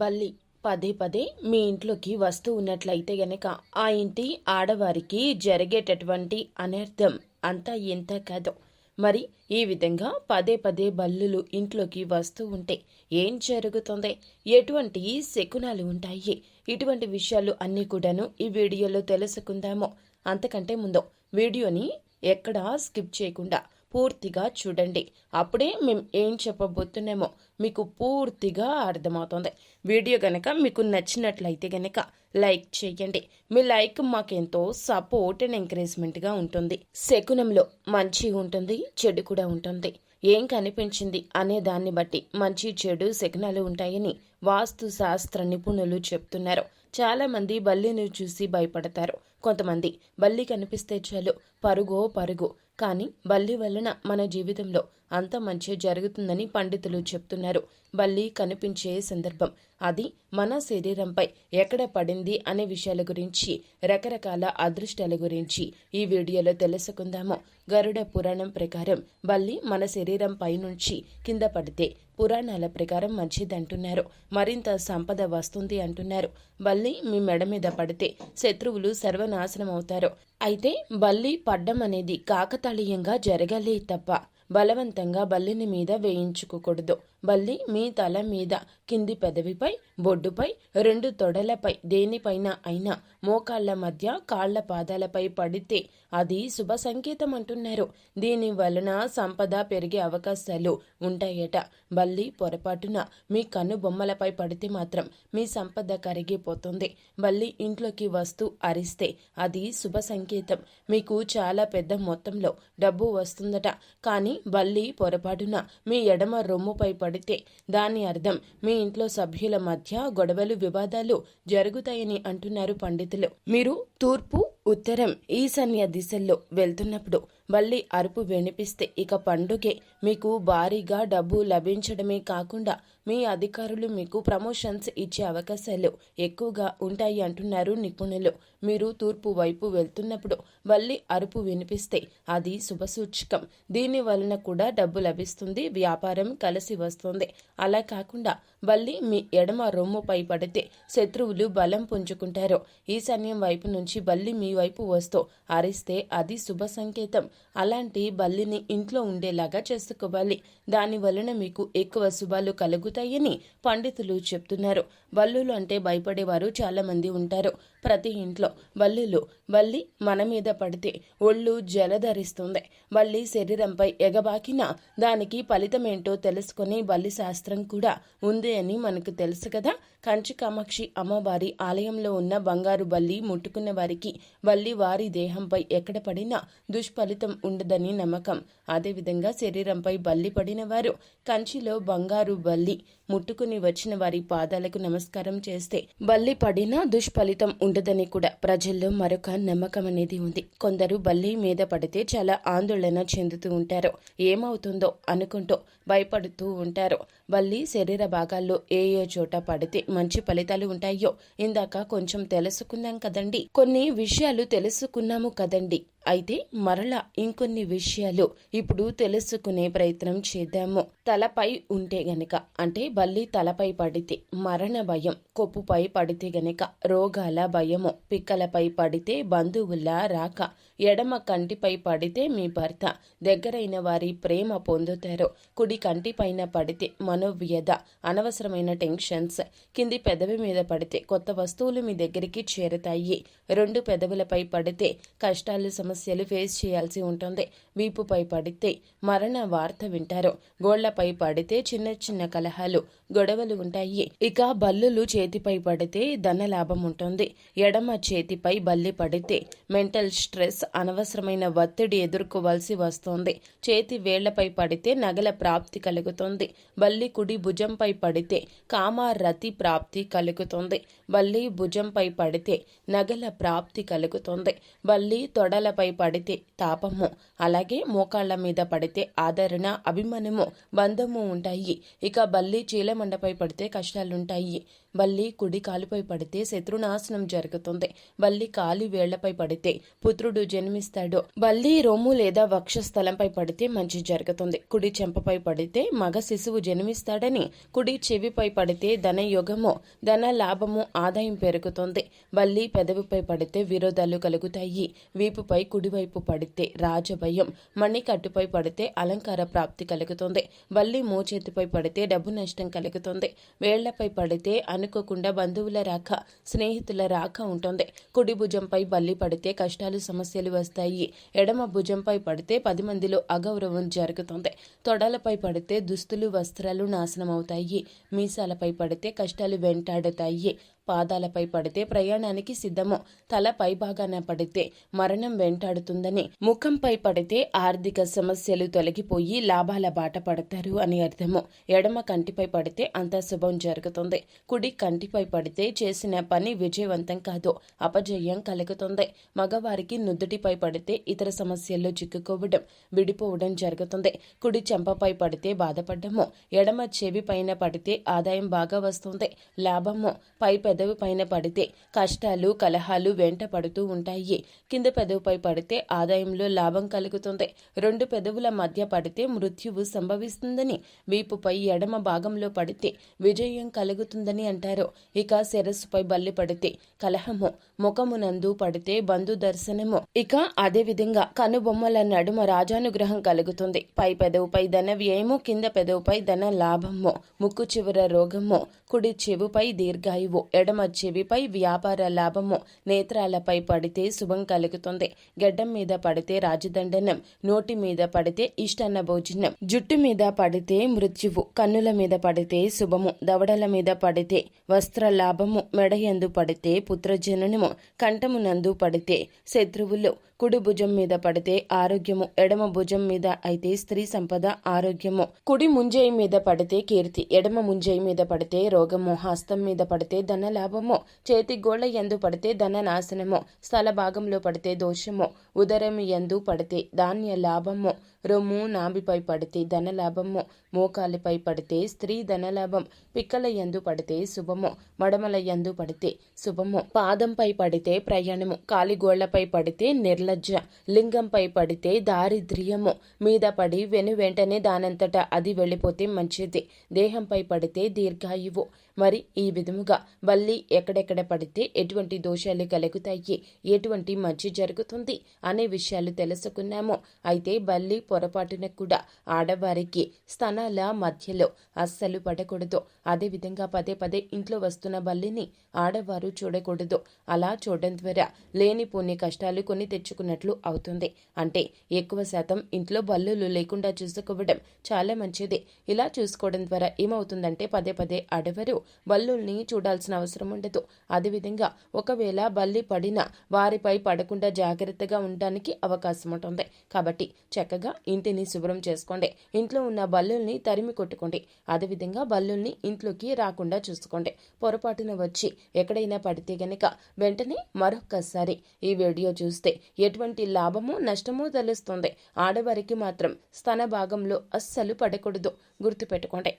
బల్లి పదే పదే మీ ఇంట్లోకి వస్తూ ఉన్నట్లయితే గనక ఆ ఇంటి ఆడవారికి జరిగేటటువంటి అనర్థం అంతా ఎంత కాదు. మరి ఈ విధంగా పదే పదే బల్లులు ఇంట్లోకి వస్తూ ఉంటే ఏం జరుగుతుంది? ఎటువంటి శకునాలు ఉంటాయి? ఇటువంటి విషయాలు అన్నీ కూడాను ఈ వీడియోలో తెలుసుకుందాము. అంతకంటే ముందు వీడియోని ఎక్కడా స్కిప్ చేయకుండా పూర్తిగా చూడండి. అప్పుడే మేము ఏం చెప్పబోతున్నామో మీకు పూర్తిగా అర్థమవుతుంది. వీడియో గనక మీకు నచ్చినట్లయితే గనక లైక్ చేయండి. మీ లైక్ మాకెంతో సపోర్ట్ అండ్ ఎంకరేజ్మెంట్గా ఉంటుంది. శకునంలో మంచి ఉంటుంది చెడు కూడా ఉంటుంది. ఏం కనిపించింది అనే దాన్ని బట్టి మంచి చెడు శకునాలు ఉంటాయని వాస్తు శాస్త్ర నిపుణులు చెప్తున్నారు. చాలా మంది బల్లిని చూసి భయపడతారు. కొంతమంది బల్లి కనిపిస్తే చాలు పరుగో పరుగు. కానీ బల్లి వలన మన జీవితంలో అంత మంచి జరుగుతుందని పండితులు చెప్తున్నారు. బల్లి కనిపించే సందర్భం అది మన శరీరంపై ఎక్కడ పడింది అనే విషయాల గురించి రకరకాల అదృష్టాల గురించి ఈ వీడియోలో తెలుసుకుందాము. గరుడ పురాణం ప్రకారం బల్లి మన శరీరం పై నుంచి కింద పడితే పురాణాల ప్రకారం మంచిదంటున్నారు మరింత సంపద వస్తుంది అంటున్నారు. బల్లి మీ మెడ మీద పడితే శత్రువులు సర్వనాశనం అవుతారు. అయితే బల్లి పడ్డం అనేది కాకతాళీయంగా జరగలే తప్ప బలవంతంగా బల్లిని మీద వేయించుకోకూడదు. బల్లి మీ తల మీద కింది పెదవిపై బొడ్డుపై రెండు తొడలపై దేనిపైన అయినా మోకాళ్ళ మధ్య కాళ్ళ పాదాలపై పడితే అది శుభ సంకేతం అంటున్నారు దీని వలన సంపద పెరిగే అవకాశాలు ఉంటాయట. బల్లి పొరపాటున మీ కన్ను బొమ్మలపై పడితే మాత్రం మీ సంపద కరిగిపోతుంది. బల్లి ఇంట్లోకి వస్తూ అరిస్తే అది శుభ సంకేతం. మీకు చాలా పెద్ద మొత్తంలో డబ్బు వస్తుందట. కానీ బల్లి పొరపాటున మీ ఎడమ రొమ్ముపై పడితే దాని అర్థం మీ ఇంట్లో సభ్యుల మధ్య గొడవలు వివాదాలు జరుగుతాయని అంటున్నారు పండితులు. మీరు తూర్పు ఉత్తరం ఈశాన్య దిశల్లో వెళ్తున్నప్పుడు మళ్ళీ అరుపు వినిపిస్తే ఇక పండుగే. మీకు భారీగా డబ్బు లభించడమే కాకుండా మీ అధికారులు మీకు ప్రమోషన్స్ ఇచ్చే అవకాశాలు ఎక్కువగా ఉంటాయి అంటున్నారు నిపుణులు. మీరు తూర్పు వైపు వెళ్తున్నప్పుడు మళ్ళీ అరుపు వినిపిస్తే అది శుభసూచకం. దీని వలన కూడా డబ్బు లభిస్తుంది వ్యాపారం కలిసి వస్తుంది. అలా కాకుండా వల్లి మీ ఎడమ రొమ్ముపై పడితే శత్రువులు బలం పుంజుకుంటారు. ఈశాన్యం వైపు నుంచి బల్లి మీ వైపు వస్తూ అరిస్తే అది శుభ సంకేతం. అలాంటి బల్లిని ఇంట్లో ఉండేలాగా చేసుకోవాలి. దాని వలన మీకు ఎక్కువ శుభాలు కలుగుతాయని పండితులు చెప్తున్నారు. బల్లులు అంటే భయపడేవారు చాలా మంది ఉంటారు. ప్రతి ఇంట్లో బల్లులు బల్లి మన మీద పడితే ఒళ్ళు జలధరిస్తుంది. బల్లి శరీరంపై ఎగబాకిన దానికి ఫలితమేంటో తెలుసుకుని బల్లి శాస్త్రం కూడా ఉంది. అని మనకు తెలుసు కదా. కంచి కామాక్షి అమ్మవారి ఆలయంలో ఉన్న బంగారు బల్లి ముట్టుకున్న వారికి బల్లి వారి దేహంపై ఎక్కడ పడినా దుష్ఫలితం ఉండదని నమ్మకం. అదేవిధంగా శరీరంపై బల్లి పడిన వారు కంచిలో బంగారు బల్లి ముట్టుకుని వచ్చిన వారి పాదాలకు నమస్కారం చేస్తే బల్లి పడినా దుష్ఫలితం ఉండదని కూడా ప్రజల్లో మరొక నమ్మకం అనేది ఉంది. కొందరు బల్లి మీద పడితే చాలా ఆందోళన చెందుతూ ఉంటారు. ఏమవుతుందో అనుకుంటూ భయపడుతూ ఉంటారు. బల్లి శరీర భాగాల్లో ఏ ఏ చోట పడితే మంచి ఫలితాలు ఉంటాయో ఇందాక కొంచెం తెలుసుకున్నాం కదండి. కొన్ని విషయాలు తెలుసుకున్నాము కదండి. అయితే మరలా ఇంకొన్ని విషయాలు ఇప్పుడు తెలుసుకునే ప్రయత్నం చేద్దాము. తలపై ఉంటే గనక అంటే బల్లి తలపై పడితే మరణ భయం కొప్పుపై పడితే గనక రోగాల భయము పిక్కలపై పడితే బంధువుల రాక ఎడమ కంటిపై పడితే మీ భర్త దగ్గరైన వారి ప్రేమ పొందుతారు కుడి కంటిపైన పడితే మనోవ్యధ అనవసరమైన టెన్షన్స్ కింది పెదవి మీద పడితే కొత్త వస్తువులు మీ దగ్గరికి చేరుతాయి రెండు పెదవులపై పడితే కష్టాలు సమస్యలు ఫేస్ చేయాల్సి ఉంటుంది. వీపుపై పడితే మరణ వార్త వింటారు. గోళ్ళపై పడితే చిన్న చిన్న కలహాలు గొడవలు ఉంటాయి. ఇక బల్లులు చేతిపై పడితే ధన లాభం ఉంటుంది. ఎడమ చేతిపై బల్లి పడితే మెంటల్ స్ట్రెస్ అనవసరమైన ఒత్తిడి ఎదుర్కోవాల్సి వస్తుంది. చేతి వేళ్ళపై పడితే నగల ప్రాప్తి కలుగుతుంది. బల్లి కుడి భుజంపై పడితే కామారతి ప్రాప్తి కలుగుతుంది. బల్లి భుజంపై పడితే నగల ప్రాప్తి కలుగుతుంది. బల్లి తొడలపై పడితే తాపము అలాగే మోకాళ్ళ మీద పడితే ఆదరణ అభిమానము బంధము ఉంటాయి. ఇక బల్లి చీలమండపై పడితే కష్టాలుంటాయి. బల్లి కుడి కాలుపై పడితే శత్రునాశనం జరుగుతుంది. బల్లి కాలి వేళ్ళపై పడితే పుత్రుడు జన్మిస్తాడు. బల్లి రొమ్ము లేదా వక్షస్థలంపై పడితే మంచి జరుగుతుంది. కుడి చెంపపై పడితే మగ శిశువు జన్మిస్తాడని కుడి చెవిపై పడితే ధనయోగము ధన లాభము ఆదాయం పెరుగుతుంది. బల్లి పెదవిపై పడితే విరోధాలు కలుగుతాయి. వీపుపై కుడివైపు పడితే రాజభయం మణికట్టుపై పడితే అలంకార ప్రాప్తి కలుగుతుంది. బల్లి మోచేతిపై పడితే డబ్బు నష్టం కలుగుతుంది. వేళ్ళపై పడితే అనుకోకుండా బంధువుల రాక స్నేహితుల రాక ఉంటుంది. కుడి భుజంపై బల్లి పడితే కష్టాలు సమస్యలు వస్తాయి. ఎడమ భుజంపై పడితే పది మందిలో అగౌరవం జరుగుతుంది. తొడలపై పడితే దుస్తులు వస్త్రాలు నాశనం అవుతాయి మీసాలపై పడితే కష్టాలు వెంటాడుతాయి. పాదాలపై పడితే ప్రయాణానికి సిద్ధము తల పైభాగాన పడితే మరణం వెంటాడుతుందని ముఖంపై పడితే ఆర్థిక సమస్యలు తొలగిపోయి లాభాల బాట పడతారు అని అర్థము. ఎడమ కంటిపై పడితే అంత శుభం జరుగుతుంది. కుడి కంటిపై పడితే చేసిన పని విజయవంతం కాదు అపజయం కలుగుతుంది. మగవారికి నుదుటిపై పడితే ఇతర సమస్యల్లో చిక్కుకోవడం విడిపోవడం జరుగుతుంది. కుడి చెంపపై పడితే బాధపడ్డము ఎడమ చెవి పైన పడితే ఆదాయం బాగా వస్తుంది. లాభము పై పెదవి పైన పడితే కష్టాలు కలహాలు వెంట పడుతూ ఉంటాయి. కింద పెదవిపై పడితే ఆదాయంలో లాభం కలుగుతుంది. రెండు పెదవుల మధ్య పడితే మృత్యువు సంభవిస్తుందని వీపుపై ఎడమ భాగంలో పడితే విజయం కలుగుతుందని అంటారు. ఇక శిరస్సుపై బల్లి పడితే కలహము ముఖమునందు పడితే బంధు దర్శనము. ఇక అదే విధంగా కనుబొమ్మల నడుమ రాజానుగ్రహం కలుగుతుంది. పై పెదవుపై ధన వ్యయము కింద పెదవుపై ధన లాభము. ముక్కు చివర రోగము కుడి చెవుపై దీర్ఘాయువు. ఎడమ చెవిపై వ్యాపార లాభము. నేత్రాలపై పడితే శుభం కలుగుతుంది. గడ్డం మీద పడితే రాజదండనం. నోటి మీద పడితే ఇష్టన్న భోజనం. జుట్టు మీద పడితే మృత్యువు. కన్నుల మీద పడితే శుభము. దవడల మీద పడితే వస్త్ర లాభము. మెడయందు పడితే పుత్రజననము. కంఠమునందు పడితే శత్రువులు. కుడి భుజం మీద పడితే ఆరోగ్యము. ఎడమ భుజం మీద అయితే స్త్రీ సంపద ఆరోగ్యము. కుడి ముంజయి మీద పడితే కీర్తి. ఎడమ ముంజయి మీద పడితే రోగము. హస్తం మీద పడితే ధన లాభము చేతి గోళ్ళ ఎందు పడితే ధన నాశనము స్థల భాగంలో పడితే దోషము ఉదరం ఎందు పడితే ధాన్య లాభము రొమ్ము నాభిపై పడితే ధనలాభము మోకాలిపై పడితే స్త్రీ ధనలాభం పిక్కల ఎందు పడితే శుభము మడమల ఎందు పడితే శుభము పాదంపై పడితే ప్రయాణము కాలిగోళ్ళపై పడితే నిర్లజ్జ లింగంపై పడితే దారిద్ర్యము మీద పడి వెను వెంటనే దానంతటా అది వెళ్ళిపోతే మంచిది దేహంపై పడితే దీర్ఘాయువు. మరి ఈ విధముగా బల్లి ఎక్కడెక్కడ పడితే ఎటువంటి దోషాలు కలుగుతాయి ఎటువంటి మంచి జరుగుతుంది అనే విషయాలు తెలుసుకున్నాము. అయితే బల్లి పొరపాటున కూడా ఆడవారికి స్తనాల మధ్యలో అస్సలు పడకూడదు. అదేవిధంగా పదే పదే ఇంట్లో వస్తున్న బల్లిని ఆడవారు చూడకూడదు. అలా చూడడం ద్వారా లేనిపోని కష్టాలు కొని తెచ్చుకున్నట్లు అవుతుంది. అంటే ఎక్కువ శాతం ఇంట్లో బల్లులు లేకుండా చూసుకోవడం చాలా మంచిది. ఇలా చూసుకోవడం ద్వారా ఏమవుతుందంటే పదే పదే ఆడవారు బల్లుల్ని చూడాల్సిన అవసరం ఉండదు. అదేవిధంగా ఒకవేళ బల్లి పడినా వారిపై పడకుండా జాగ్రత్తగా ఉండడానికి అవకాశం ఉంటుంది. కాబట్టి చక్కగా ఇంటిని శుభ్రం చేసుకోండి. ఇంట్లో ఉన్న బల్లుల్ని తరిమి కొట్టుకోండి. అదేవిధంగా బల్లుల్ని ఇంట్లోకి రాకుండా చూసుకోండి. పొరపాటున వచ్చి ఎక్కడైనా పడితే గనక వెంటనే మరొక్కసారి ఈ వీడియో చూస్తే ఎటువంటి లాభమో నష్టమో తెలుస్తుంది. ఆడవారికి మాత్రం స్తన భాగంలో అస్సలు పడకూడదు. గుర్తుపెట్టుకోండి.